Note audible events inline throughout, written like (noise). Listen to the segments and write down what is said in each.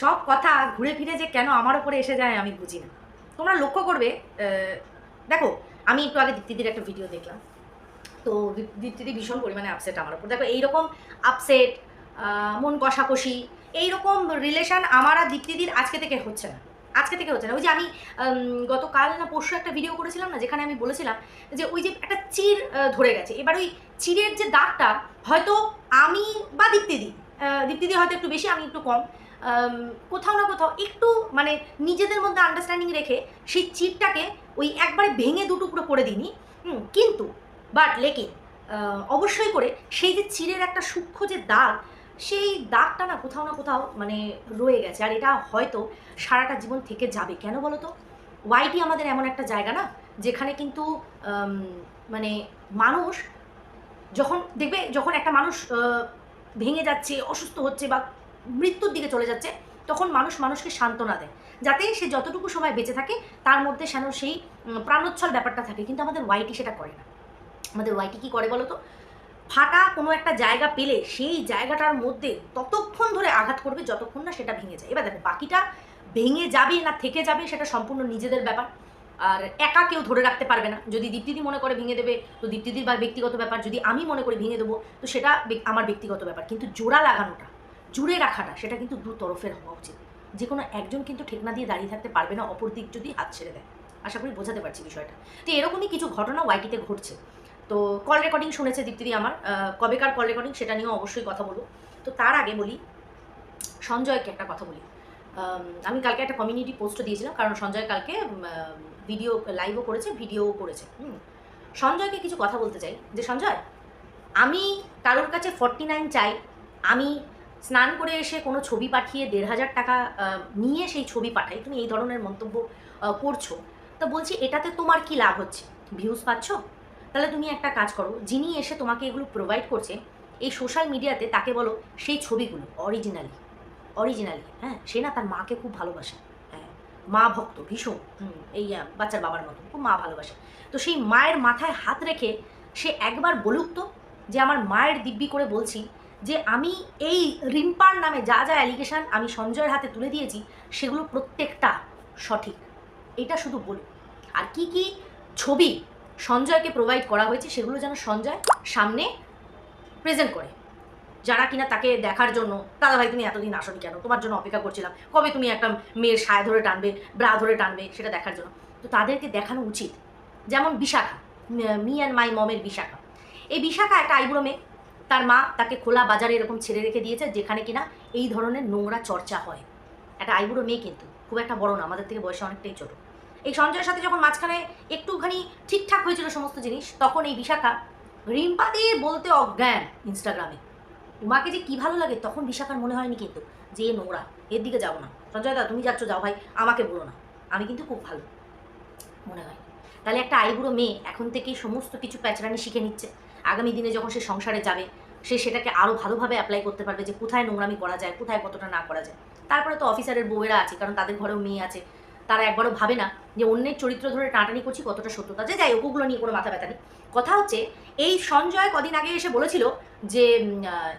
সব কথা ঘুরে ফিরে যে কেন আমার ওপরে এসে যায় আমি বুঝি না। তোমরা লক্ষ্য করবে দেখো, আমি একটু আগে দীপ্তিদির একটা ভিডিও দেখলাম। তো দীপ- দীপ্তিদি ভীষণ পরিমাণে আপসেট আমার ওপর দেখো, এইরকম আপসেট মন কষাকষি, এইরকম রিলেশন আমার আর দীপ্তিদির আজকে থেকে হচ্ছে না। আজকে থেকে হচ্ছে না। ওই যে আমি গতকাল না পরশু একটা ভিডিও করেছিলাম না, যেখানে আমি বলেছিলাম যে ওই যে একটা চির ধরে গেছে। এবার ওই চিরের যে দাগটা, হয়তো আমি বা দীপ্তিদি দীপ্তিদি হয়তো একটু বেশি, আমি একটু কম। কোথাও না কোথাও একটু মানে নিজেদের মধ্যে আন্ডারস্ট্যান্ডিং রেখে সেই চিরটাকে ওই একবারে ভেঙে দুটুকরো করে দিইনি। কিন্তু বাট আহ, অবশ্যই করে সেই যে চিরের একটা সূক্ষ্ম যে দাগ সেই দাগটা না কোথাও না কোথাও মানে রয়ে গেছে। আর এটা হয়তো সারাটা জীবন থেকে যাবে। কেন বলো তো ওয়াইটি আমাদের এমন একটা জায়গা না যেখানে কিন্তু মানে মানুষ যখন দেখবে যখন একটা মানুষ ভেঙে যাচ্ছে অসুস্থ হচ্ছে বা মৃত্যুর দিকে চলে যাচ্ছে, তখন মানুষ মানুষকে সান্ত্বনা দেয়। যাতে সে যতটুকু সময় বেঁচে থাকে, তার মধ্যে যেন সেই প্রাণোচ্ছল ব্যাপারটা থাকে। কিন্তু আমাদের ওয়াইটি সেটা করে না। আমাদের ওয়াইটি কি করে বলো তো ফাটা কোনো একটা জায়গা পেলে সেই জায়গাটার মধ্যে ততক্ষণ ধরে আঘাত করবে যতক্ষণ না সেটা ভেঙে যায়। এবার দেখো, বাকিটা ভেঙে যাবে না থেকে যাবে সেটা সম্পূর্ণ নিজেদের ব্যাপার। আর একা কেউ ধরে রাখতে পারবে না। যদি দীপ্তিদি মনে করে ভেঙে দেবে, তো দীপ্তিদির বা ব্যক্তিগত ব্যাপার। যদি আমি মনে করি ভেঙে দেবো, তো সেটা আমার ব্যক্তিগত ব্যাপার। কিন্তু জোড়া লাগানোটা জুড়ে রাখাটা, সেটা কিন্তু দু তরফের হওয়া উচিত। যে কোনো একজন কিন্তু ঠেকনা দিয়ে দাঁড়িয়ে থাকতে পারবে না অপর দিক যদি হাত ছেড়ে দেয়। আশা করি বোঝাতে পারছি বিষয়টা। তো এরকমই কিছু ঘটনা ওয়াইটিতে ঘটছে। তো কল রেকর্ডিং শুনেছে দীপ্তিদি আমার। কবেকার কল রেকর্ডিং সেটা নিয়েও অবশ্যই কথা বলব। তো তার আগে বলি, সঞ্জয়কে একটা কথা বলি। আমি কালকে একটা কমিউনিটি পোস্ট দিয়েছিলাম, কারণ সঞ্জয় কালকে ভিডিও লাইভও করেছে ভিডিওও করেছে। হুম। সঞ্জয়কে কিছু কথা বলতে চাই। যে, সঞ্জয়, আমি কারোর কাছে ফর্টি নাইন চাই, আমি স্নান করে এসে কোনো ছবি পাঠিয়ে দেড় হাজার টাকা নিয়ে সেই ছবি পাঠাই। তুমি এই ধরনের মন্তব্য করছ। তো বলছি, এটাতে তোমার কি লাভ হচ্ছে? ভিউজ পাচ্ছ? তাহলে তুমি একটা কাজ করো, যিনি এসে তোমাকে এগুলো প্রোভাইড করছে, এই সোশ্যাল মিডিয়াতে তাকে বলো সেই ছবিগুলো অরিজিনালি অরিজিনালি হ্যাঁ? সে না তার মাকে খুব ভালোবাসে হ্যাঁ? মা ভক্ত, ভীষণ এই বাচ্চার বাবার মতো, খুব মা ভালোবাসে। তো সেই মায়ের মাথায় হাত রেখে সে একবার বলুক তো যে, আমার মায়ের দিব্যি করে বলছি যে আমি এই রিম্পার নামে যা যা অ্যালিগেশন আমি সঞ্জয়ের হাতে তুলে দিয়েছি, সেগুলো প্রত্যেকটা সঠিক। এটা শুধু বলি আর কি কি ছবি সঞ্জয়কে প্রোভাইড করা হয়েছে, সেগুলো যেন সঞ্জয় সামনে প্রেজেন্ট করে। যারা কিনা তাকে দেখার জন্য, দাদা ভাই, তুমি এতদিন আসনি কেন? তোমার জন্য অপেক্ষা করছিলাম। কবে তুমি একটা মেয়ের সায় ধরে টানবে, ব্রা ধরে টানবে, সেটা দেখার জন্য? তো তাদেরকে দেখানো উচিত। যেমন বিশাখা, মি অ্যান্ড মাই মমের বিশাখা। এই বিশাখা একটা আইবুড়ো মেয়ে তার মা তাকে খোলা বাজারে এরকম ছেড়ে রেখে দিয়েছে, যেখানে কিনা এই ধরনের নোংরা চর্চা হয়। একটা আইবুড়ো মেয়ে কিন্তু, খুব একটা বড় না, আমাদের থেকে বয়সে অনেকটাই ছোট। এই সঞ্জয়ের সাথে যখন মাঝখানে একটুখানি ঠিকঠাক হয়েছিল সমস্ত জিনিস, তখন এই বিশাখা রিম্পা দিয়ে বলতে অজ্ঞান ইনস্টাগ্রামে উমাকে যে কি ভালো লাগে, তখন বিশাখার মনে হয়নি কিন্তু যে নোংরা, এর দিকে যাব না। সঞ্জয় দা, তুমি যাচ্ছ, যাও ভাই, আমাকে বলো না। আমি কিন্তু খুব ভালো, মনে হয়। তাহলে একটা আইবুড়ো মেয়ে এখন থেকেই সমস্ত কিছু প্যাচরানি শিখে নিচ্ছে। আগামী দিনে যখন সে সংসারে যাবে, সে সেটাকে আরও ভালোভাবে অ্যাপ্লাই করতে পারবে যে কোথায় নোংরামি করা যায়, কোথায় কতটা না করা যায়। তারপরে তো অফিসারের বউয়েরা আছে, কারণ তাদের ঘরেও মেয়ে আছে। তারা একবারও ভাবে না যে অন্যের চরিত্র ধরে টানাটানি করছি কতটা সত্যতা যে যাই ওগুলো নিয়ে কোনো মাথা ব্যথা নেই। কথা হচ্ছে, এই সঞ্জয় কদিন আগে এসে বলেছিল যে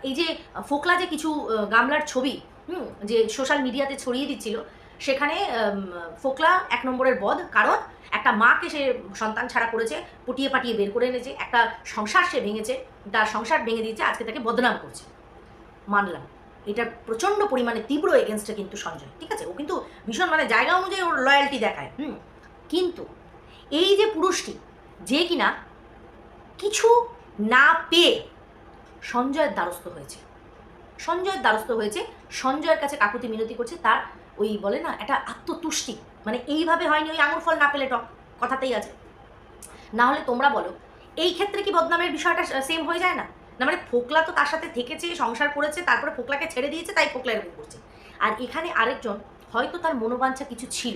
এই যে ফোকলা যে কিছু গামলার ছবি, হুম, যে সোশ্যাল মিডিয়াতে ছড়িয়ে দিচ্ছিল সেখানে ফোকলা এক নম্বরের বধ, কারণ একটা মাকে সে সন্তান ছাড়া করেছে, পুটিয়ে পাটিয়ে বের করে এনেছে, একটা সংসার সে ভেঙেছে, তার সংসার ভেঙে দিয়েছে, আজকে তাকে বদনাম করছে। মানলাম। এটা প্রচণ্ড পরিমাণে তীব্র এগেনস্টে কিন্তু সঞ্জয়, ঠিক আছে? ও কিন্তু ভীষণ মানে জায়গা অনুযায়ী ওর লয়্যালটি দেখায়, হুম? কিন্তু এই যে পুরুষটি, যে কিনা কিছু না পেয়ে সঞ্জয়ের দ্বারস্থ হয়েছে। সঞ্জয়ের দ্বারস্থ হয়েছে, সঞ্জয়ের কাছে কাকুতি মিনতি করছে, তার ওই বলে না, একটা আত্মতুষ্টি। মানে এইভাবে হয়নি ওই আঙুর ফল না পেলে টক, কথাতেই আছে। না হলে তোমরা বলো, এই ক্ষেত্রে কি বদনামের বিষয়টা সেম হয়ে যায় না? না মানে ফোকলা তো তার সাথে থেকেছে, সংসার করেছে, তারপরে ফোকলাকে ছেড়ে দিয়েছে, তাই ফোকলা এরকম করছে। আর এখানে আরেকজন, হয়তো তার মনোবাঞ্ছা কিছু ছিল।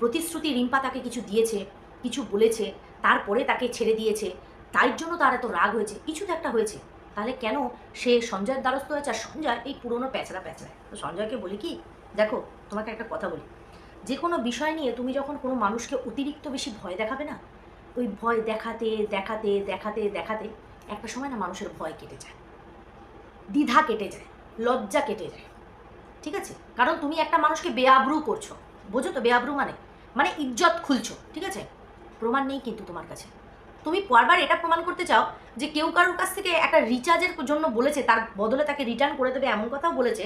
প্রতিশ্রুতি রিম্পা তাকে কিছু দিয়েছে, কিছু বলেছে, তারপরে তাকে ছেড়ে দিয়েছে, তাই জন্য তার এত রাগ হয়েছে, কিছু তো একটা হয়েছে। তাহলে কেন সে সঞ্জয়ের দ্বারস্থ হয়েছে? আর সঞ্জয় এই পুরনো প্যাচড়া প্যাচড়ায় তো সঞ্জয়কে বলি কি দেখো, তোমাকে একটা কথা বলি। যে কোনো বিষয় নিয়ে তুমি যখন কোনো মানুষকে অতিরিক্ত বেশি ভয় দেখাবে না, ওই ভয় দেখাতে দেখাতে দেখাতে দেখাতে একটা সময় না মানুষের ভয় কেটে যায়। দ্বিধা কেটে যায়, লজ্জা কেটে যায়। ঠিক আছে? কারণ তুমি একটা মানুষকে বেআব্রু করছ। বোঝো তো বেআব্রু মানে? মানে ইজ্জত খুলছো, ঠিক আছে? প্রমাণ নেই কিন্তু তোমার কাছে। তুমি বারবার এটা প্রমাণ করতে চাও যে কেউ কারোর কাছ থেকে একটা রিচার্জের জন্য বলেছে, তার বদলে তাকে রিটার্ন করে দেবে এমন কথাও বলেছে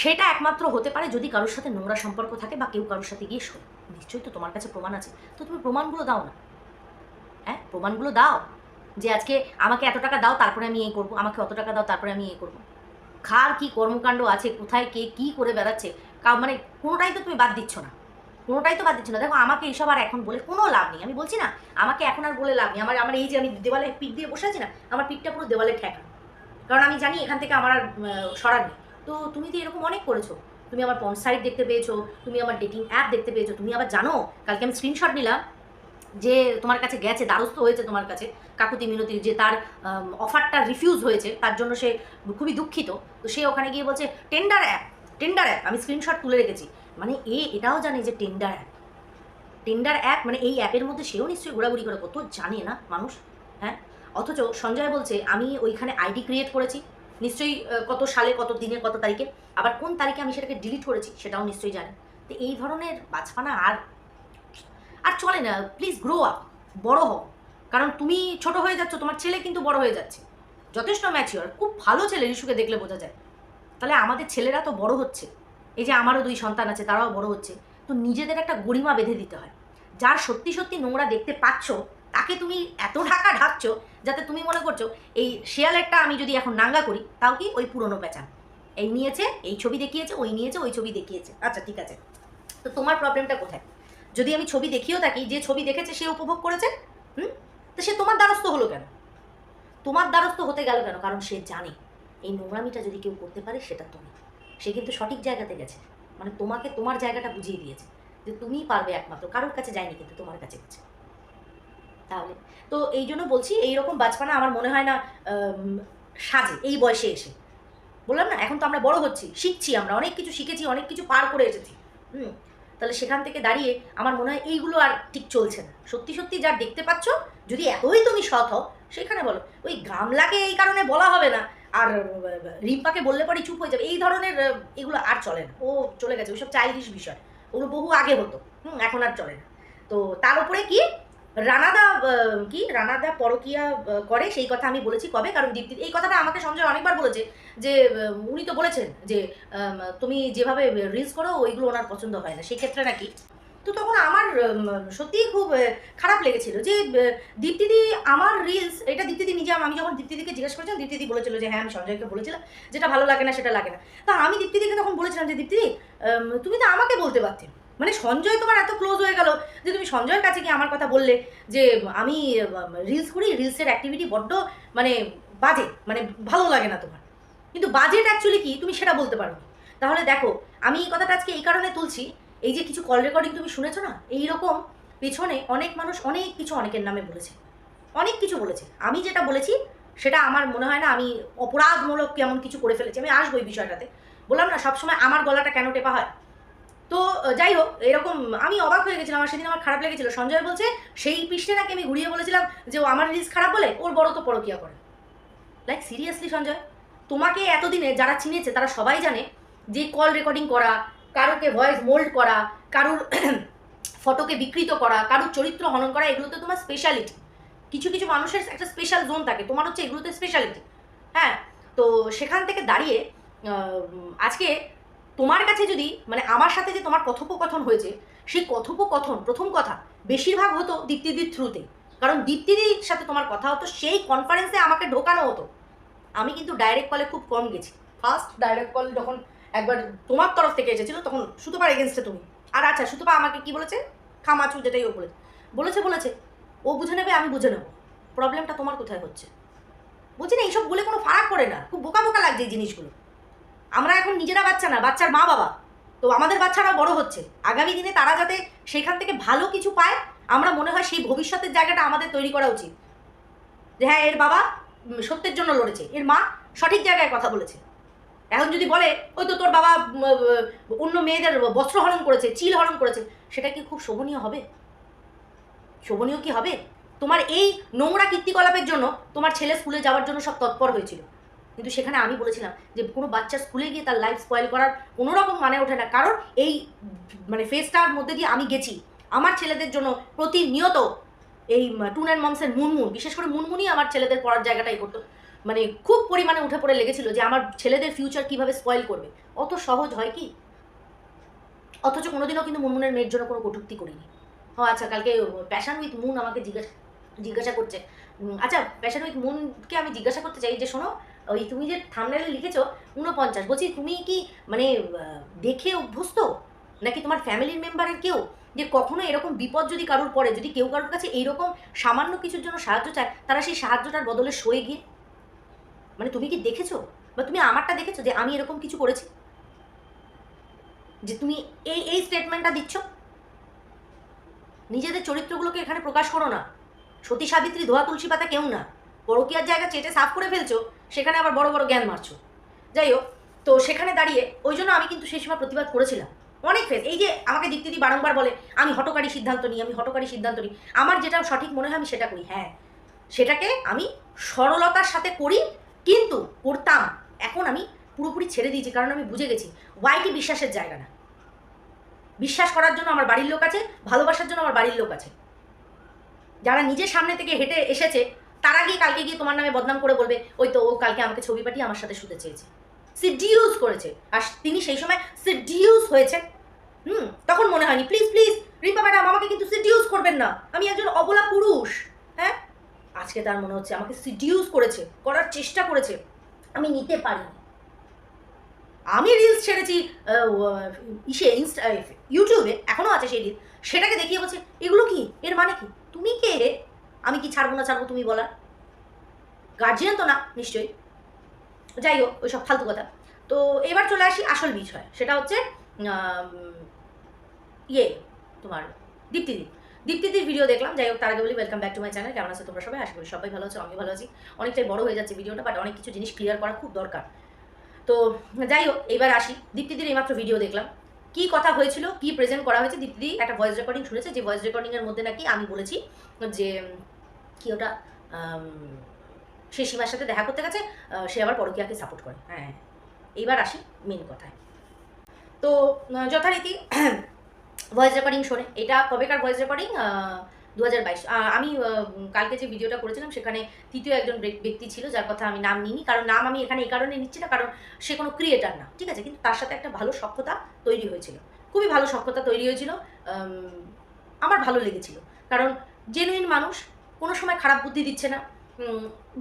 সেটা একমাত্র হতে পারে যদি কারোর সাথে নোংরা সম্পর্ক থাকে বা কেউ কারোর সাথে গিয়ে শোয় নিশ্চয়ই তো তোমার কাছে প্রমাণ আছে। তো তুমি প্রমাণগুলো দাও না। হ্যাঁ? প্রমাণগুলো দাও। যে আজকে আমাকে এত টাকা দাও, তারপরে আমি এই করব। আমাকে অত টাকা দাও, তারপরে আমি এই করব। খার কি কর্মকাণ্ড আছে? কোথায় কে কি করে বেড়াচ্ছে? মানে কোনোটাই তো তুমি বাদ দিচ্ছ না। কোনোটাই তো বাদ দিচ্ছ না। দেখো, আমাকে এইসব আর এখন বলে কোনো লাভ নেই। আমি বলছি না, আমাকে এখন আর বলে লাভ নেই। আমার আমার এই যে আমি দেওয়ালে পিঠ দিয়ে বসে আছি না, আমার পিঠটা পুরো দেওয়ালে ঠেকা। কারণ আমি জানি এখান থেকে আমার আর সরার নেই। তো তুমি তো এরকম অনেক করেছ। তুমি আমার পন সাইট দেখতে পেয়েছ, তুমি আমার ডেটিং অ্যাপ দেখতে পেয়েছ, তুমি আবার জানো, কালকে আমি স্ক্রিনশট নিলাম যে তোমার কাছে গেছে, দ্বারস্থ হয়েছে তোমার কাছে, কাকুতি মিনতি যে তার অফারটা রিফিউজ হয়েছে, তার জন্য সে খুবই দুঃখিত। তো সে ওখানে গিয়ে বলছে টেন্ডার অ্যাপ টেন্ডার অ্যাপ আমি স্ক্রিনশট তুলে রেখেছি। মানে এ এটাও জানে যে টেন্ডার অ্যাপ টেন্ডার অ্যাপ মানে এই অ্যাপের মধ্যে সেও নিশ্চয়ই ঘোরাঘুরি করে কত জানে না মানুষ হ্যাঁ? অথচ সঞ্জয় বলছে, আমি ওইখানে আইডি ক্রিয়েট করেছি নিশ্চয়ই কত সালে, কত দিনে কত তারিখে, আবার কোন তারিখে আমি সেটাকে ডিলিট করেছি সেটাও নিশ্চয়ই জানে। তো এই ধরনের বাজপানা আর আর চলে না প্লিজ গ্রো আপ বড় হও। কারণ তুমি ছোট হয়ে যাচ্ছ, তোমার ছেলে কিন্তু বড় হয়ে যাচ্ছে। যথেষ্ট ম্যাচিওর খুব ভালো ছেলে রিশুকে দেখলে বোঝা যায়। তাহলে আমাদের ছেলেরা তো বড় হচ্ছে। এই যে আমারও দুই সন্তান আছে, তারাও বড় হচ্ছে। তো নিজেদের একটা গরিমা বেঁধে দিতে হয়। যার সত্যি সত্যি নোংরা দেখতে পাচ্ছ, তাকে তুমি এত ঢাকা ঢাকছো যাতে তুমি মনে করছ, এই শেয়ালেরটা আমি যদি এখন নাঙ্গা করি, তাও কি ওই পুরনো পেঁচান এই নিয়েছে, এই ছবি দেখিয়েছে, ওই নিয়েছে, ওই ছবি দেখিয়েছে। আচ্ছা ঠিক আছে। তো তোমার প্রবলেমটা কোথায়? যদি আমি ছবি দেখিয়েও থাকি, যে ছবি দেখেছে, সে উপভোগ করেছে? হুম? তো সে তোমার দ্বারস্থ হলো কেন? তোমার দ্বারস্থ হতে গেল কেন? কারণ সে জানে। এই নোংরামিটা যদি কেউ করতে পারে, সেটা তুমি। সে কিন্তু সঠিক জায়গাতে গেছে। মানে তোমাকে তোমার জায়গাটা বুঝিয়ে দিয়েছে। যে তুমিই পারবে একমাত্র। কারোর কাছে যায়নি কিন্তু তোমার কাছে গেছে। তাহলে। তো এই জন্য বলছি এইরকম বাজপানা আমার মনে হয় না সাজে এই বয়সে এসে। বললাম না, এখন তো আমরা বড় হচ্ছি, শিখছি আমরা, অনেক কিছু শিখেছি, অনেক কিছু পার করে এসেছি। হুম, তাহলে সেখান থেকে দাঁড়িয়ে আমার মনে হয় এইগুলো আর ঠিক চলছে না। সত্যি সত্যি যা দেখতে পাচ্ছ, যদি এতই তুমি সৎ হও, সেখানে বলো, ওই গামলাকে এই কারণে বলা হবে না, আর রিম্পাকে বললে পরে চুপ হয়ে যাবে। এই ধরনের এগুলো আর চলে না। ও চলে গেছে, ওইসব চাইল্ডিশ বিষয়। ওগুলো বহু আগে হতো। হুম, এখন আর চলে না। তো তার উপরে কি রানাদা কি? রানাদা পরকিয়া করে, সেই কথা আমি বলেছি কবে? কারণ দীপ্তি এই কথাটা আমাকে সঞ্জয় অনেকবার বলেছে যে উনি তো বলেছেন যে তুমি যেভাবে রিলস করো, ওইগুলো ওনার পছন্দ হয় না। সেই ক্ষেত্রে নাকি? তো তখন আমার সত্যিই খুব খারাপ লেগেছিল যে দীপ্তিদি আমার রিলস এটা দীপ্তিদি নিজে আমি যখন দীপ্তিদিকে জিজ্ঞেস করেছিলাম, দীপ্তিদি বলেছিল যে হ্যাঁ আমি সঞ্জয়কে বলেছিলাম যেটা ভালো লাগে না, সেটা লাগে না। তা আমি দীপ্তিদিকে তখন বলেছিলাম যে, দীপ্তিদি তুমি তো আমাকে বলতে পারতে মানে সঞ্জয় তোমার এত ক্লোজ হয়ে গেল যে তুমি সঞ্জয়ের কাছে গিয়ে আমার কথা বললে যে, আমি রিলস করি রিলসের অ্যাক্টিভিটি বড্ড মানে বাজে মানে ভালো লাগে না তোমার। কিন্তু বাজেট অ্যাকচুয়ালি কি? তুমি সেটা বলতে পারো তাহলে দেখো, আমি এই কথাটা আজকে এই কারণে তুলছি, এই যে কিছু কল রেকর্ডিং তুমি শুনেছো না এই রকম পেছনে অনেক মানুষ অনেক কিছু অনেকের নামে বলেছে। অনেক কিছু বলেছে। আমি যেটা বলেছি, সেটা আমার মনে হয় না আমি অপরাধমূলক কেমন কিছু করে ফেলেছি। আমি আসব এই বিষয়টাতে। বললাম না, সবসময় আমার গলাটা কেন টেপা হয়? তো যাই হোক, এরকম আমি অবাক হয়ে গেছিলাম আমার সেদিন আমার খারাপ লেগেছিল। সঞ্জয় বলছে, সেই পৃষ্ঠে নাকি আমি ঘুরিয়ে বলেছিলাম যে ও আমার রিলস খারাপ বলে, ওর বড় তো পরকিয়া করে। Like seriously Sanjay? তোমাকে এতদিনে যারা চিনেছে, তারা সবাই জানে যে কল রেকর্ডিং করা, কারোকে ভয়েস মোল্ড করা, কারোর ফটোকে (clears throat) বিকৃত করা, কারোর চরিত্র হনন করা এগুলো তো তোমার স্পেশালিটি কিছু কিছু মানুষের একটা স্পেশাল জোন থাকে, তোমার হচ্ছে এগুলোতে স্পেশালিটি হ্যাঁ তো সেখান থেকে দাঁড়িয়ে আজকে তোমার কাছে যদি মানে আমার সাথে যে তোমার কথোপকথন হয়েছে, সেই কথোপকথন, প্রথম কথা, বেশিরভাগ হতো দীপ্তিদির থ্রুতে কারণ দীপ্তিদির সাথে তোমার কথা হতো, সেই কনফারেন্সে আমাকে ঢোকানো হতো। আমি কিন্তু ডাইরেক্ট কলে খুব কম গেছি। ফার্স্ট ডাইরেক্ট কল যখন একবার তোমার তরফ থেকে এসেছিল, তখন সুতোপার এগেনস্টে তুমি। আর আচ্ছা সুতোপা আমাকে কি বলেছে? খামাচু যেটাই ও বলেছে। বলেছে বলেছে, ও বুঝে নেবে, আমি বুঝে নেব। প্রবলেমটা তোমার কোথায় হচ্ছে? বুঝছি না, এইসব বলে কোনো ফারাক পড়ে না। খুব বোকা বোকা লাগছে এই জিনিসগুলো। আমরা এখন নিজেরা বাচ্চা না, বাচ্চার মা বাবা। তো আমাদের বাচ্চারা বড় হচ্ছে। আগামী দিনে তারা যাতে সেখান থেকে ভালো কিছু পায়, আমরা মনে হয় সেই ভবিষ্যতের জায়গাটা আমাদের তৈরি করা উচিত। যে হ্যাঁ এর বাবা সত্যের জন্য লড়েছে, এর মা সঠিক জায়গায় কথা বলেছে। এখন যদি বলে, ওই তো তোর বাবা অন্য মেয়েদের বস্ত্র হরণ করেছে, চিল হরণ করেছে, সেটা কি খুব শোভনীয় হবে? শোভনীয় কি হবে? তোমার এই নোংরা কীর্তিকলাপের জন্য তোমার ছেলে স্কুলে যাওয়ার জন্য সব তৎপর হয়েছিল। কিন্তু সেখানে আমি বলেছিলাম যে কোনো বাচ্চা স্কুলে গিয়ে তার লাইফ স্পয়েল করার কোনো রকম মানে ওঠে না। কারণ এই মানে ফেসটার মধ্যে দিয়ে আমি গেছি। আমার ছেলেদের জন্য প্রতিনিয়ত এই টুন অ্যান্ড মমসের মুনমুন, বিশেষ করে মুনমুনই আমার ছেলেদের পড়ার জায়গাটাই করতো। মানে খুব পরিমাণে উঠে পড়ে লেগেছিল যে আমার ছেলেদের ফিউচার কীভাবে স্পয়েল করবে। অত সহজ হয় কি? অথচ কোনোদিনও কিন্তু মুনমুনের মেয়ের জন্য কোনো কটূক্তি করিনি। ও আচ্ছা কালকে প্যাশন উইথ মুন আমাকে জিজ্ঞাসা জিজ্ঞাসা করছে। আচ্ছা প্যাশান উইথ মুনকে আমি জিজ্ঞাসা করতে চাই যে শোনো ওই তুমি যে থামনেলে লিখেছো উনপঞ্চাশ বলছি, তুমি কি মানে দেখে অভ্যস্ত? নাকি তোমার ফ্যামিলির মেম্বারের কেউ? যে কখনো এরকম বিপদ যদি কারোর পড়ে, যদি কেউ কারোর কাছে এইরকম সামান্য কিছুর জন্য সাহায্য চায়, তারা সেই সাহায্যটার বদলে সয়ে গিয়ে? মানে তুমি কি দেখেছ? বা তুমি আমারটা দেখেছ যে আমি এরকম কিছু করেছি? যে তুমি এই এই স্টেটমেন্টটা দিচ্ছ? নিজেদের চরিত্রগুলোকে এখানে প্রকাশ করো না। সতী সাবিত্রী, ধোয়া তুলসী পাতা কেউ না। পরকিয়ার জায়গা চেটে সাফ করে ফেলছো। সেখানে আবার বড় বড় জ্ঞান মারছো। যাই হোক, তো সেখানে দাঁড়িয়ে ওই জন্য আমি কিন্তু সেই সময় প্রতিবাদ করেছিলাম। অনেক ফেস, এই যে আমাকে দীপ্তিদি বারংবার বলে, আমি হটকারী সিদ্ধান্ত নিই, আমি হটকারী সিদ্ধান্ত নিই, আমার যেটা সঠিক মনে হয় আমি সেটা করি। হ্যাঁ সেটাকে আমি সরলতার সাথে করি, কিন্তু করতাম। এখন আমি পুরোপুরি ছেড়ে দিয়েছি, কারণ আমি বুঝে গেছি ওয়াইটি বিশ্বাসের জায়গা না। বিশ্বাস করার জন্য আমার বাড়ির লোক আছে, ভালোবাসার জন্য আমার বাড়ির লোক আছে। যারা নিজের সামনে থেকে হেঁটে এসেছে তারা গিয়ে কালকে গিয়ে তোমার নামে বদনাম করে বলবে, ওই তো ও কালকে আমাকে ছবি পাঠিয়ে আমার সাথে শুতে চেয়েছে। সে সিডিউস করেছে। আর তিনি সেই সময় সিডিউস হয়েছে। হুম, তখন মনে হয়নি প্লিজ প্লিজ রিম্পা ম্যাডাম, আমাকে কিন্তু সিডিউস করবেন না। আমি একজন অবলা পুরুষ হ্যাঁ? আজকে তার মনে হচ্ছে আমাকে সিডিউস করেছে, করার চেষ্টা করেছে। আমি নিতে পারি আমি রিলস ছেড়েছি ইসে ইনস্টা ইউটিউবে এখনও আছে সেই রিলস সেটাকে দেখিয়ে বলছে, এগুলো কি? এর মানে কি? তুমি কে আমি কি ছাড়বো না ছাড়বো তুমি বলা। গার্জিয়ান তো না, নিশ্চয়ই। যাই হোক, ওইসব ফালতু কথা। তো এবার চলে আসি আসল বিষয়, সেটা হচ্ছে ইয়ে তোমার দীপ্তিদি। দীপ্তিদির ভিডিও দেখলাম, যাই হোক, তার আগে বলি welcome back to my channel কেমন আছে তোমরা সবাই? আশা করি সবাই ভালো আছো আমি ভালো আছি। অনেকটাই বড় হয়ে যাচ্ছে ভিডিওটা বাট অনেক কিছু জিনিস ক্লিয়ার করা খুব দরকার। তো যাই হোক, এবার আসি। দীপ্তিদির এইমাত্র ভিডিও দেখলাম। কি কথা হয়েছিল, কি প্রেজেন্ট করা হয়েছে? দীপ্তি একটা ভয়েস রেকর্ডিং শুনেছে, যে ভয়েস রেকর্ডিংয়ের মধ্যে নাকি আমি বলেছি যে কি ওটা সে সীমার সাথে দেখা করতে গেছে সে আবার পরকিয়াকে সাপোর্ট করে। হ্যাঁ। এইবার আসি মেন কথায়। তো যথারীতি (clears throat) ভয়েস রেকর্ডিং শোনে। এটা কবেকার ভয়েস রেকর্ডিং দু হাজার বাইশ। আমি কালকে যে ভিডিওটা করেছিলাম সেখানে তৃতীয় একজন ব্যক্তি ছিল যার কথা আমি নাম নিইনি। কারণ নাম আমি এখানে এই কারণে নিচ্ছি না কারণ সে কোনো ক্রিয়েটার না। ঠিক আছে? কিন্তু তার সাথে একটা ভালো সক্ষতা তৈরি হয়েছিল। খুবই ভালো সক্ষতা তৈরি হয়েছিল। আমার ভালো লেগেছিল। কারণ জেনুইন মানুষ কোনো সময় খারাপ বুদ্ধি দিচ্ছে না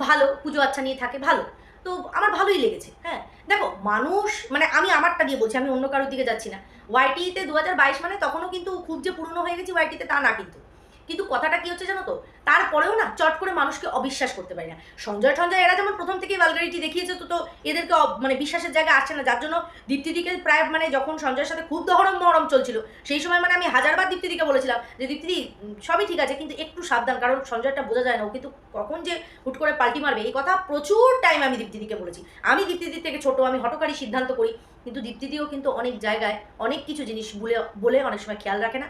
ভালো, পুজো আচ্ছা নিয়ে থাকে, ভালো। তো আমার ভালোই লেগেছে হ্যাঁ। দেখো, মানুষ মানে আমি আমারটা দিয়ে বলছি, আমি অন্য কারোর দিকে যাচ্ছি না। ওয়াইটিতে দু হাজার বাইশ মানে তখনও কিন্তু খুব যে পুরনো হয়ে গেছি ওয়াইটিতে তা না কিন্তু। কিন্তু কথাটা কি হচ্ছে জানো তো? তারপরেও না চট করে মানুষকে অবিশ্বাস করতে পারি না। সঞ্জয় সঞ্জয় এরা যেমন প্রথম থেকেই ভালগারিটি দেখিয়েছে, তো তো এদেরকে মানে বিশ্বাসের জায়গা আসছে না। যার জন্য দীপ্তিদিকে প্রায় মানে যখন সঞ্জয়ের সাথে খুব দহরম মহরম চলছিল, সেই সময় মানে আমি হাজারবার দীপ্তিদিকে বলেছিলাম যে, দীপ্তিদি সবই ঠিক আছে, কিন্তু একটু সাবধান, কারণ সঞ্জয়টা বোঝা যায় না। ও কিন্তু কখন যে হুট করে পাল্টি মারবে, এই কথা প্রচুর টাইম আমি দীপ্তিদিকে বলেছি। আমি দীপ্তিদির থেকে ছোট, আমি হটকারী সিদ্ধান্ত করি, কিন্তু দীপ্তিদিও কিন্তু অনেক জায়গায় অনেক কিছু জিনিস বলে বলে অনেক সময় খেয়াল রাখে না।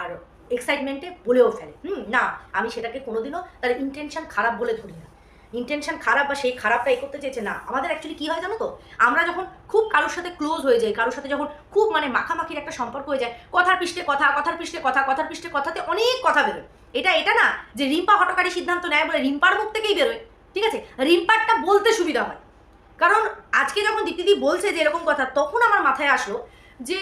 আর এক্সাইটমেন্টে বলেও ফেলে। হুম, না, আমি সেটাকে কোনোদিনও তার ইন্টেনশন খারাপ বলে ধরি না। ইন্টেনশন খারাপ বা সেই খারাপটা এই করতে চেয়েছে, না। আমাদের অ্যাকচুয়ালি কী হয় জানো তো? আমরা যখন খুব কারোর সাথে ক্লোজ হয়ে যাই, কারোর সাথে যখন খুব মানে মাখামাখির একটা সম্পর্ক হয়ে যায়, কথার পৃষ্ঠে কথা, কথার পৃষ্ঠে কথা, কথার পৃষ্ঠে কথাতে অনেক কথা বেরোয়। এটা এটা না যে রিম্পা হটকারী সিদ্ধান্ত নেয় বলে রিম্পার মুখ থেকেই বেরোয়, ঠিক আছে? রিম্পারটা বলতে সুবিধা হয়। কারণ আজকে যখন দীপ্তিদি বলছে যে এরকম কথা, তখন আমার মাথায় আসলো যে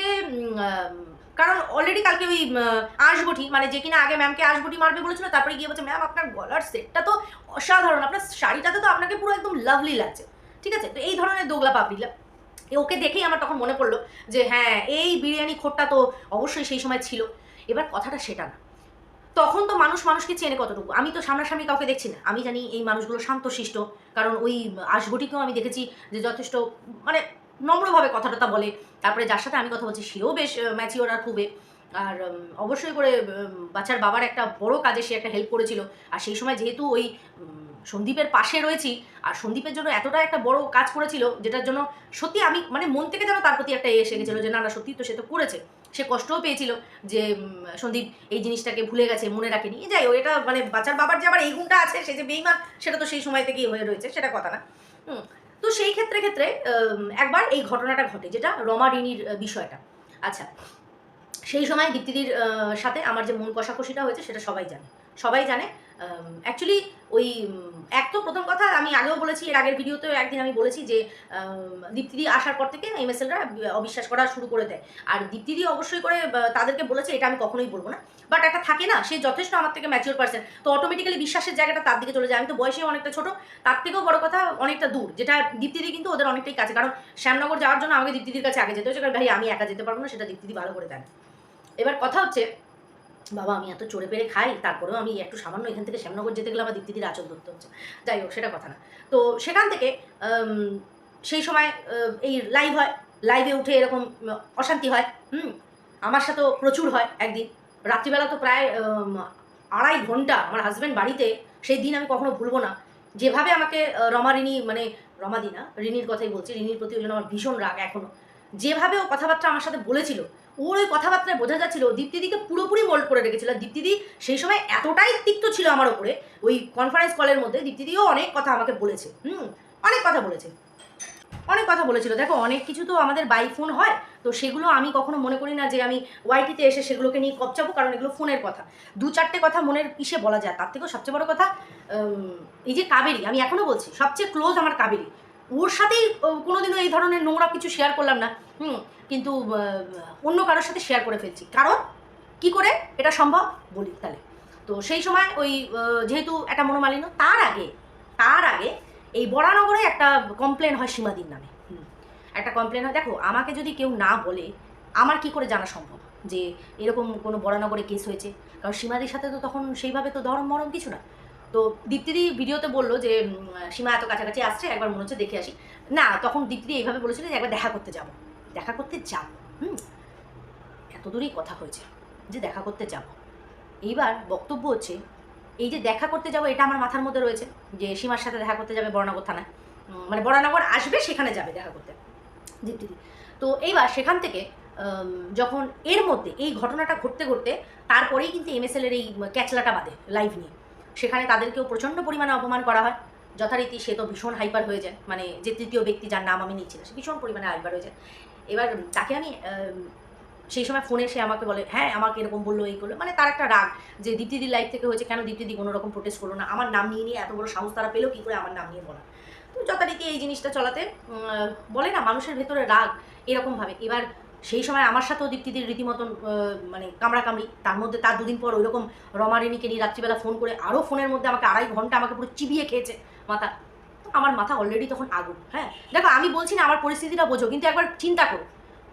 কারণ অলরেডি কালকে ওই আহ, আঁশবটি মানে যে কিনা আগে ম্যামকে আঁশবটি মারবে বলেছিল তারপরে গিয়ে বলছে ম্যাম আপনার গলার সেটটা তো অসাধারণ আপনার শাড়িটাতে তো আপনাকে পুরো একদম লাভলি লাগছে। ঠিক আছে? তো এই ধরনের দোগলা পাবলিলা ওকে দেখেই আমার তখন মনে পড়ল যে হ্যাঁ এই বিরিয়ানি খোরটা তো অবশ্যই সেই সময় ছিল। এবার কথাটা সেটা না। তখন তো মানুষ মানুষকে চেনে কতটুকু। আমি তো সামনাসামনি কাউকে দেখছি না। আমি জানি এই মানুষগুলো শান্তশিষ্ট কারণ ওই আশঘটিকেও আমি দেখেছি যে যথেষ্ট মানে নম্রভাবে কথা টথা বলে। তারপরে যার সাথে আমি কথা বলছি, সেও বেশ ম্যাচিওর আর খুবই। আর অবশ্যই করে বাচ্চার বাবার একটা বড় কাজে সে একটা হেল্প করেছিল। আর সেই সময় যেহেতু ওই সন্দীপের পাশে রয়েছি, আর সন্দীপের জন্য এতটা একটা বড় কাজ করেছিল, যেটার জন্য সত্যি আমি মানে মন থেকে যেন তার প্রতি একটা এসে গেছিল যে, না না, সত্যি তো সে তো করেছে। সে কষ্টও পেয়েছিল যে সন্দীপ এই জিনিসটাকে ভুলে গেছে, মনে রাখেনি। যাই হোক, এটা মানে বাচ্চার বাবার যে আবার এই গুণটা আছে, সে যে বেইমান সেটা তো সেই সময় থেকেই হয়ে রয়েছে, সেটা কথা না। তো সেই ক্ষেত্রে ক্ষেত্রে একবার এই ঘটনাটা ঘটে, যেটা রমা রিনির বিষয়টা। আচ্ছা সেই সময় দীপ্তিদির সাথে আমার যে মন কষাকষিটা হয়েছে, সেটা সবাই জানে। সবাই জানে অ্যাকচুয়ালি ওই এক তো প্রথম কথা আমি আগেও বলেছি এর আগের ভিডিওতেও একদিন আমি বলেছি যে আম, দীপ্তিদি আসার পর থেকে এমএসএলরা অবিশ্বাস করা শুরু করে দেয়। আর দীপ্তিদি অবশ্যই করে তাদেরকে বলেছে এটা আমি কখনোই বলব না। বাট একটা থাকে না সে যথেষ্ট আমার থেকে ম্যাচিওর পার্সন তো অটোমেটিক্যালি বিশ্বাসের জায়গাটা তার দিকে চলে যায়। আমি তো বয়সে অনেকটা ছোট তার থেকেও বড় কথা অনেকটা দূর যেটা দীপ্তিদি কিন্তু ওদের অনেকটাই কাছে। কারণ শ্যামনগর যাওয়ার জন্য আমাকে দীপ্তিদির কাছে আগে যেতে হচ্ছে কারণ ভাই আমি একা যেতে পারব না সেটা দীপ্তিদি ভালো করে জানে। এবার কথা হচ্ছে বাবা, আমি এত চড়ে পেরে খাই, তারপরেও আমি একটু সামান্য এখান থেকে শ্যামনগর যেতে গেলে আমার দীপ্তিদির আচল ধরতে হচ্ছে। যাই হোক, সেটা কথা না। তো সেখান থেকে সেই সময় এই লাইভ হয়। লাইভে উঠে এরকম অশান্তি হয়, হুম? আমার সাথেও প্রচুর হয় একদিন। রাত্রিবেলা তো প্রায় আড়াই ঘণ্টা আমার হাজব্যান্ড বাড়িতে, সেই দিন আমি কখনো ভুলবো না। যেভাবে আমাকে রমা রিনি মানে রমাদি না, রিনির কথাই বলছি, রিনির প্রতি ওই জন্য আমার ভীষণ রাগ এখনও যেভাবে ও কথাবার্তা আমার সাথে বলেছিল ওর ওই কথাবার্তায় বোঝা যাচ্ছিল, দীপ্তিদিকে পুরোপুরি মোল্ড করে রেখেছিল। দীপ্তিদি সেই সময় এতটাই তিক্ত ছিল আমার ওপরে, ওই কনফারেন্স কলের মধ্যে, দীপ্তিদিও অনেক কথা আমাকে বলেছে, হুম? অনেক কথা বলেছে। অনেক কথা বলেছিল। দেখো, অনেক কিছু তো আমাদের বাই ফোন হয়, তো সেগুলো আমি কখনো মনে করি না যে আমি ওয়াইটিতে এসে সেগুলোকে নিয়ে কপচাবো, কারণ এগুলো ফোনের কথা। দু চারটে কথা মনের ইসে বলা যায়, তার থেকেও সবচেয়ে বড় কথা এই যে কাবেরি, আমি এখনও বলছি, সবচেয়ে ক্লোজ আমার কাবেরি। ওর সাথেই কোনোদিনও এই ধরনের নোংরা কিছু শেয়ার করলাম না, হুম? কিন্তু অন্য কারোর সাথে শেয়ার করে ফেলছি। কারণ, কি করে? এটা সম্ভব? বলি, তাহলে। তো সেই সময় ওই যেহেতু একটা মনোমালিন্য, তার আগে তার আগে এই বরানগরে একটা কমপ্লেন হয় সীমাদির নামে। একটা কমপ্লেন হয়, দেখো, আমাকে যদি কেউ না বলে, আমার কি করে জানা সম্ভব? যে এরকম কোনো বরানগরে কেস হয়েছে? কারণ সীমাদির সাথে তো তখন সেইভাবে তো ধরম, মরম কিছু না। তো দীপ্তিদি ভিডিওতে বলল যে সীমা এত কাছাকাছি আসছে, একবার মনে হচ্ছে দেখে আসি। না, তখন দীপ্তিদি এইভাবে বলেছিল যে, একবার দেখা করতে যাব। দেখা করতে যাব, হুম? এত দূরেই কথা হয়েছে যে দেখা করতে যাব। এইবার বক্তব্য হচ্ছে, এই যে দেখা করতে যাব এটা আমার মাথার মধ্যে রয়েছে যে সীমার সাথে দেখা করতে যাবে বরানগর থানায়। মানে বরানগর আসবে, সেখানে যাবে দেখা করতে। দীপ্তিদি তো এইবার সেখান থেকে যখন এর মধ্যে এই ঘটনাটা ঘটতে ঘটতে তারপরেই কিন্তু এমএসএল এর এই ক্যাচলাটা বাদে লাইভ নিয়ে। সেখানে তাদেরকেও প্রচণ্ড পরিমাণে অপমান করা হয়। যথারীতি সে তো ভীষণ হাইপার হয়ে যায়। মানে যে তৃতীয় ব্যক্তি যার নাম আমি নিচ্ছি না, সে ভীষণ পরিমাণে হাইপার হয়ে যায়। এবার তাকে আমি সেই সময় ফোনে সে আমাকে বলে হ্যাঁ আমাকে এরকম বলল, এই করল। মানে তার একটা রাগ যে দীপ্তিদির লাইফ থেকে হয়েছে, কেন দীপ্তিদি কোনো রকম প্রোটেস্ট করল না? আমার নাম নিয়ে নিয়ে এত বড় সাহস তারা পেল, কী করে আমার নাম নিয়ে বলা তো যথারীতি এই জিনিসটা চলাতে বলে না, মানুষের ভেতরে রাগ এরকমভাবে। এবার সেই সময় আমার সাথেও দীপ্তিদির রীতিমতন মানে কামড়াকামড়ি। তার মধ্যে, তার দুদিন পর ওইরকম রমারিনীকে নিয়ে রাত্রিবেলা ফোন করে আরও ফোনের মধ্যে আমাকে আড়াই ঘণ্টা আমাকে পুরো চিবিয়ে খেয়েছে মাথা। আমার মাথা অলরেডি তখন আগুন হ্যাঁ? দেখো, আমি বলছি না আমার পরিস্থিতিটা বোঝো, কিন্তু একবার চিন্তা করো।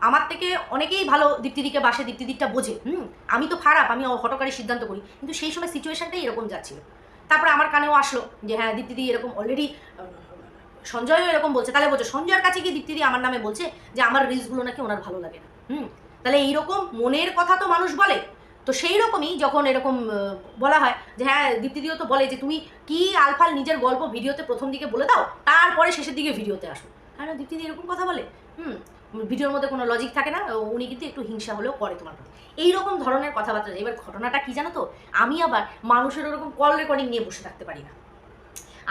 আমার থেকে অনেকেই ভালো দীপ্তিদিকে বাসে দীপ্তিদিকটা বোঝে, হুম? আমি তো খারাপ, আমি হটকারী সিদ্ধান্ত করি, কিন্তু সেই সময় সিচুয়েশনটাই এরকম যাচ্ছিল। তারপরে আমার কানেও আসলো যে হ্যাঁ দীপ্তিদি এরকম অলরেডি সঞ্জয়ও এরকম বলছে, তাহলে বলছো সঞ্জয়ের কাছে গিয়ে দীপ্তিদি আমার নামে বলছে যে, আমার রিলসগুলো নাকি ওনার ভালো লাগে না, হুম? তাহলে এইরকম মনের কথা তো মানুষ বলে তো সেই রকমই যখন এরকম বলা হয় যে হ্যাঁ দীপ্তিদিও তো বলে যে তুমি কি আলফাল নিজের গল্প ভিডিওতে প্রথম দিকে বলে দাও, তারপরে শেষের দিকে ভিডিওতে আসো। হ্যাঁ না দীপ্তিদি এরকম কথা বলে? হুম, ভিডিওর মধ্যে কোনো লজিক থাকে না উনি কিন্তু একটু হিংসা হলেও করে তোমার প্রতি। এইরকম ধরনের কথাবার্তা, এবার ঘটনাটা কি জানো তো? আমি আবার মানুষের ওরকম কল রেকর্ডিং নিয়ে বসে থাকতে পারি না।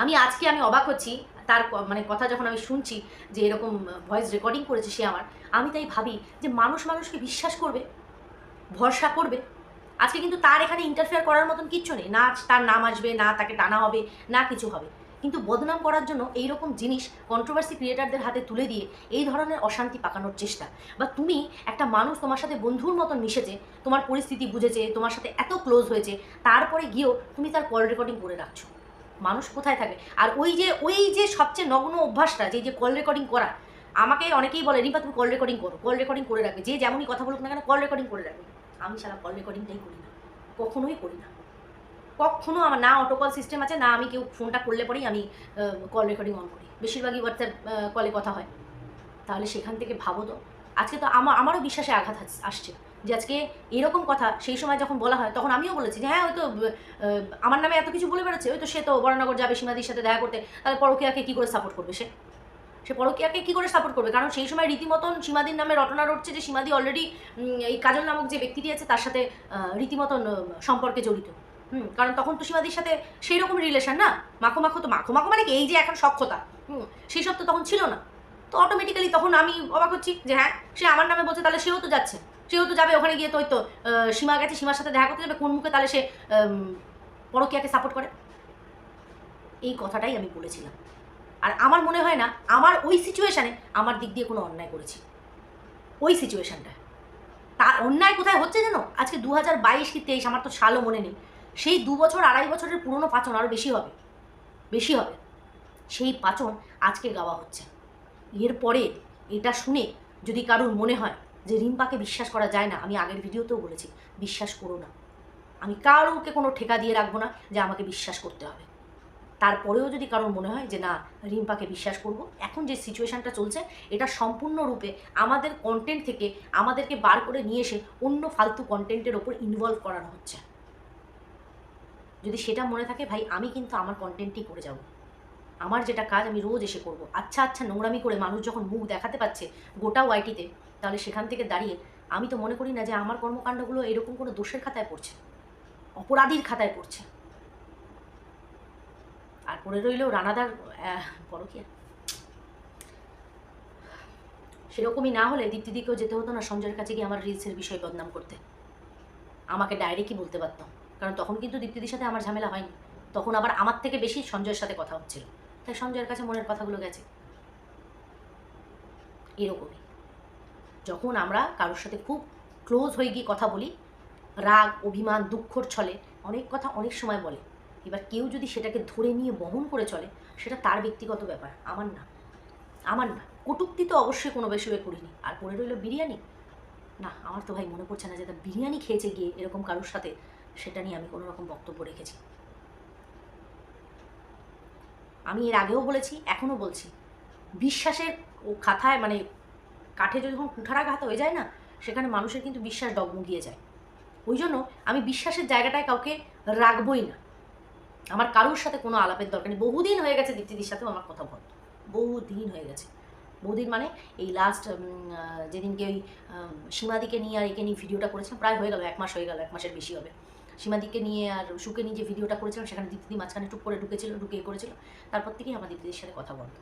আমি আজকে আমি অবাক হচ্ছি, তার মানে কথা যখন আমি শুনছি যে এরকম ভয়েস রেকর্ডিং করেছে সে আমার, আমি তাই ভাবি যে মানুষ মানুষকে বিশ্বাস করবে, ভরসা করবে আজকে কিন্তু তার এখানে ইন্টারফেয়ার করার মতন কিচ্ছু নেই। না তার নাম আসবে, না তাকে টানা হবে, না কিছু হবে। কিন্তু বদনাম করার জন্য এই রকম জিনিস কন্ট্রোভার্সি ক্রিয়েটারদের হাতে তুলে দিয়ে এই ধরনের অশান্তি পাকানোর চেষ্টা। বা তুমি একটা মানুষ তোমার সাথে বন্ধুর মতন মিশেছে, তোমার পরিস্থিতি বুঝেছে, তোমার সাথে এত ক্লোজ হয়েছে, তারপরে গিয়েও তুমি তার কল রেকর্ডিং করে রাখছো। মানুষ কোথায় থাকে আর ওই যে ওই যে সবচেয়ে নগ্ন অভ্যাসটা, যে যে কল রেকর্ডিং করা, আমাকে অনেকেই বলে রিপা তুমি কল রেকর্ডিং করো কল রেকর্ডিং করে রাখবে। যে যেমনই কথা বলুক না কেন কল রেকর্ডিং করে রাখবে। আমি সারা কল রেকর্ডিংটাই করি না। কখনোই করি না। কখনো আমার না অটো কল সিস্টেম আছে, না আমি কেউ ফোনটা করলে পরেই আমি কল রেকর্ডিং অন করি। বেশিরভাগই হোয়াটসঅ্যাপ কলে কথা হয়। তাহলে সেখান থেকে ভাবো তো। আজকে তো আমার আমারও বিশ্বাসে আঘাত আস- আসছে যে আজকে এরকম কথা সেই সময় যখন বলা হয়, তখন আমিও বলেছি যে হ্যাঁ হয়তো আমার নামে এত কিছু বলে বেড়াচ্ছে, ওই তো সে তো বরানগর যাবে সীমাদির সাথে দেখা করতে, তাহলে পরকিয়াকে কী করে সাপোর্ট করবে সে? সে পরকিয়াকে কী করে সাপোর্ট করবে? কারণ সেই সময় রীতিমতন সীমাদির নামে রটনা রটছে যে সীমাদি অলরেডি এই কাজল নামক যে ব্যক্তিটি আছে, তার সাথে রীতিমতন সম্পর্কে জড়িত। হুম, কারণ তখন তো সীমাদির সাথে সেই রকম রিলেশন না? মাখো মাখো তো, মাখো মাখো মানে এই যে এখন সক্ষতা, হুম, সেই সব তো তখন ছিল না। তো অটোমেটিক্যালি তখন আমি অবাক হচ্ছি যে হ্যাঁ সে আমার নামে বলছে, তাহলে সেও তো যাচ্ছে। সেও তো যাবে ওখানে গিয়ে তো ওই তো সীমা গেছে, সীমার সাথে দেখা করতে যাবে, কোন মুখে তাহলে সে পরকীয়াকে সাপোর্ট করে? এই কথাটাই আমি বলেছিলাম। আর আমার মনে হয় না, আমার ওই সিচুয়েশানে আমার দিক দিয়ে কোনো অন্যায় করেছি। ওই সিচুয়েশানটা তার অন্যায় কোথায় হচ্ছে যেন? আজকে দু হাজার বাইশ কি তেইশ, আমার তো সালও মনে নেই। সেই দু বছর, আড়াই বছরের পুরনো পাচন আরও বেশি হবে। বেশি হবে। সেই পাচন আজকে গাওয়া হচ্ছে। এরপরে এটা শুনে যদি কারুর মনে হয় যে রিম্পাকে বিশ্বাস করা যায় না, আমি আগের ভিডিওতেও বলেছি, বিশ্বাস করো না। আমি কারোকে কোনো ঠেকা দিয়ে রাখব না যে আমাকে বিশ্বাস করতে হবে। তারপরেও যদি কারোর মনে হয় যে না, রিম্পাকে বিশ্বাস করব, এখন যে সিচুয়েশানটা চলছে, এটা সম্পূর্ণরূপে আমাদের কন্টেন্ট থেকে আমাদেরকে বার করে নিয়ে এসে অন্য ফালতু কন্টেন্টের ওপর ইনভলভ করানো হচ্ছে। যদি সেটা মনে থাকে, ভাই, আমি কিন্তু আমার কন্টেন্টই করে যাব। আমার যেটা কাজ আমি রোজ এসে করব। আচ্ছা আচ্ছা নোংরামি করে মানুষ যখন মুখ দেখাতে পাচ্ছে গোটা ওয়াইটিতে তাহলে সেখান থেকে দাঁড়িয়ে আমি তো মনে করি না যে আমার কর্মকাণ্ডগুলো এরকম কোনো দোষের খাতায় পড়ছে, অপরাধীর খাতায় পড়ছে। পড়ে রইলেও রানাদার বড় কি? সেরকমই না হলে দীপ্তিদিকেও যেতে হতো না সঞ্জয়ের কাছে গিয়ে আমার রিলসের বিষয় বদনাম করতে। আমাকে ডাইরেক্টই বলতে পারতাম কারণ তখন কিন্তু দীপ্তিদির সাথে আমার ঝামেলা হয়নি। তখন আবার আমার থেকে বেশি সঞ্জয়ের সাথে কথা হচ্ছিল। তাই সঞ্জয়ের কাছে মনের কথাগুলো গেছে। এরকমই। যখন আমরা কারোর সাথে খুব ক্লোজ হয়ে গিয়ে কথা বলি, রাগ, অভিমান, দুঃখর ছলে অনেক কথা অনেক সময় বলে। এবার কেউ যদি সেটাকে ধরে নিয়ে বহন করে চলে, সেটা তার ব্যক্তিগত ব্যাপার, আমার না। আমার না। কটুক্তি তো অবশ্যই কোনো বেশি করিনি। আর পড়ে রইল বিরিয়ানি? না, আমার তো ভাই মনে পড়ছে না যে তা বিরিয়ানি খেয়েছে গিয়ে এরকম কারোর সাথে, সেটা নিয়ে আমি কোনো রকম বক্তব্য রেখেছি। আমি এর আগেও বলেছি, এখনও বলছি। বিশ্বাসের ও খাতায় মানে কাঠে যখন কুঠারাঘাত হয়ে যায় না, সেখানে মানুষের কিন্তু বিশ্বাস ডগমগিয়ে যায়। ওই জন্য আমি বিশ্বাসের জায়গাটায় কাউকে রাখবই না। আমার কারোর সাথে কোনো আলাপের দরকার নেই। বহুদিন হয়ে গেছে দীপ্তিদির সাথেও আমার কথা বল। বহুদিন হয়ে গেছে। বহুদিন মানে এই লাস্ট যেদিনকে ওই সীমাদিকে নিয়ে আর একে নিয়ে ভিডিওটা করেছিলাম, প্রায় হয়ে গেল, এক মাস হয়ে গেল, এক মাসের বেশি হবে। সীমাদিকে নিয়ে আর সুকে নিয়ে যে ভিডিওটা করেছিলাম, সেখানে দীপ্তি মাঝখানে টুক করে ঢুকেছিল, ঢুকিয়ে করেছিল। তারপর থেকেই আমার দীপ্তিদির সাথে কথা বন্ধ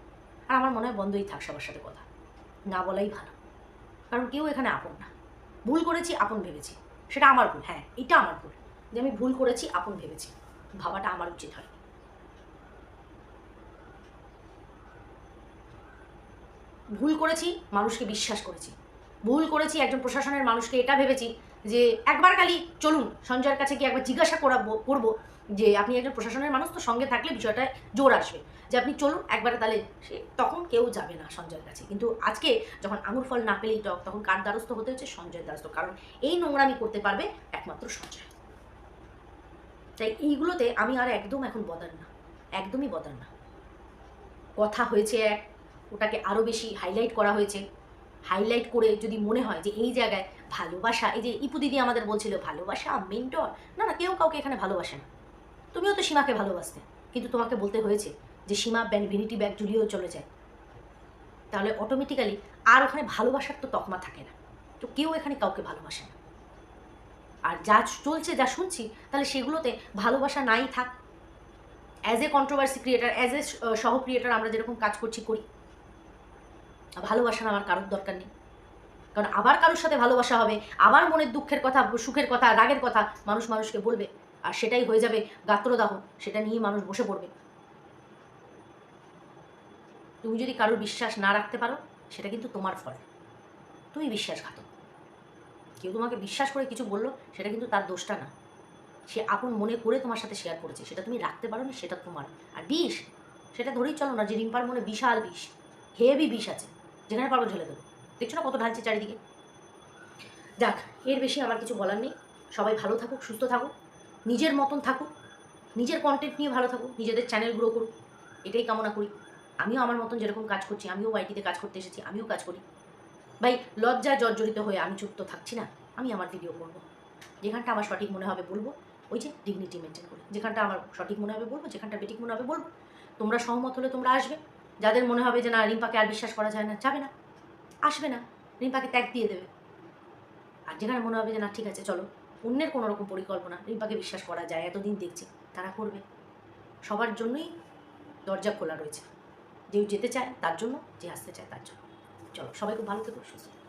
আর আমার মনে হয় বন্ধই থাক সবার সাথে কথা। না বলাই ভালো। কারণ কেউ এখানে আপন না। ভুল করেছি, আপন ভেবেছি। সেটা আমার ভুল হ্যাঁ এটা আমার ভুল। যে আমি ভুল করেছি, আপন ভেবেছি। ভাবাটা আমার উচিত হয় ভুল করেছি, মানুষকে বিশ্বাস করেছি। ভুল করেছি, একজন প্রশাসনের মানুষকে এটা ভেবেছি যে একবার খালি চলুন, সঞ্জয়ের কাছে গিয়ে একবার জিজ্ঞাসা করাবো, করব যে আপনি একজন প্রশাসনের মানুষ, তো সঙ্গে থাকলে বিষয়টা জোর আসবে। যে আপনি চলুন একবার তাহলে সে তখন কেউ যাবে না সঞ্জয়ের কাছে। কিন্তু আজকে যখন আঙুর ফল না পেলেই টক, তখন কার দ্বারস্থ হতে হচ্ছে সঞ্জয়ের দ্বারস্থ। কারণ এই নোংরামি করতে পারবে একমাত্র সঞ্জয়। তাই এইগুলোতে আমি আর একদম এখন বদার না, একদমই বদার না। কথা হয়েছে এক, ওটাকে আরও বেশি হাইলাইট করা হয়েছে। হাইলাইট করে যদি মনে হয় যে এই জায়গায় ভালোবাসা, এই যে ইপু দিদি আমাদের বলছিল, ভালোবাসা মেন্টর না না, কেউ কাউকে এখানে ভালোবাসে না। তুমিও তো সীমাকে ভালোবাসতে, কিন্তু তোমাকে বলতে হয়েছে যে সীমা ব্যান ভিনিটি ব্যাগ জুড়িয়েও চলে যায়। তাহলে অটোমেটিক্যালি আর ওখানে ভালোবাসার তো তকমা থাকে না। তো কেউ এখানে কাউকে ভালোবাসে না। আর যা চলছে, যা শুনছি, তাহলে সেগুলোতে ভালোবাসা নাই থাক। As a controversy creator as a সহ ক্রিয়েটার আমরা যেরকম কাজ করছি, করি। ভালোবাসার আমার কারোর দরকার নেই। কারণ আবার কারোর সাথে ভালোবাসা হবে, আবার মনের দুঃখের কথা, সুখের কথা, রাগের কথা মানুষ মানুষকে বলবে। আর সেটাই হয়ে যাবে গাত্রদাহ, সেটা নিয়েই মানুষ বসে পড়বে। তুমি যদি কারোর বিশ্বাস না রাখতে পারো, সেটা কিন্তু তোমার ফল। তুমি বিশ্বাসঘাতক। কেউ তোমাকে বিশ্বাস করে কিছু বলল, সেটা কিন্তু তার দোষটা না। সে আপন মনে করে তোমার সাথে শেয়ার করেছে, সেটা তুমি রাখতে পারো না, সেটা তোমার। আর বিষ, সেটা ধরেই চলো না যে রিম্পার মনে বিশাল বিষ হেভি বিষ আছে, যেখানে পারব ঢেলে দেবো। দেখছ না কত ঢালছে চারিদিকে? যাক, এর বেশি আমার কিছু বলার নেই। সবাই ভালো থাকুক, সুস্থ থাকুক, নিজের মতন থাকুক, নিজের কন্টেন্ট নিয়ে ভালো থাকুক, নিজেদের চ্যানেল গ্রো করুক, এটাই কামনা করি। আমিও আমার মতন যেরকম কাজ করছি, আমিও ওয়াইটিতে কাজ করতে এসেছি, আমিও কাজ করি। ভাই, লজ্জায় জর্জরিত হয়ে আমি চুপ তো থাকছি না, আমি আমার ভিডিও করব। যেখানটা আমার সঠিক মনে হবে বলব, ওই যে ডিগনিটি মেনটেন করে। যেখানটা আমার সঠিক মনে হবে বলব, যেখানটা বেঠিক মনে হবে বলব। তোমরা সহমত হলে তোমরা আসবে। যাদের মনে হবে যে না, রিম্পাকে আর বিশ্বাস করা যায় না, যাবে না, আসবে না, রিম্পাকে ত্যাগ দিয়ে দেবে। আর যেখানে মনে হবে যে না, ঠিক আছে, চলো, অন্যের কোনো রকম পরিকল্পনা, রিম্পাকে বিশ্বাস করা যায়, এতদিন দেখছি, তারা করবে। সবার জন্যই দরজা খোলা রয়েছে। যে যেতে চায়, তার জন্য, যে আসতে চায়, তার জন্য। চলো সবাই খুব ভালো থেকো সুস্থ।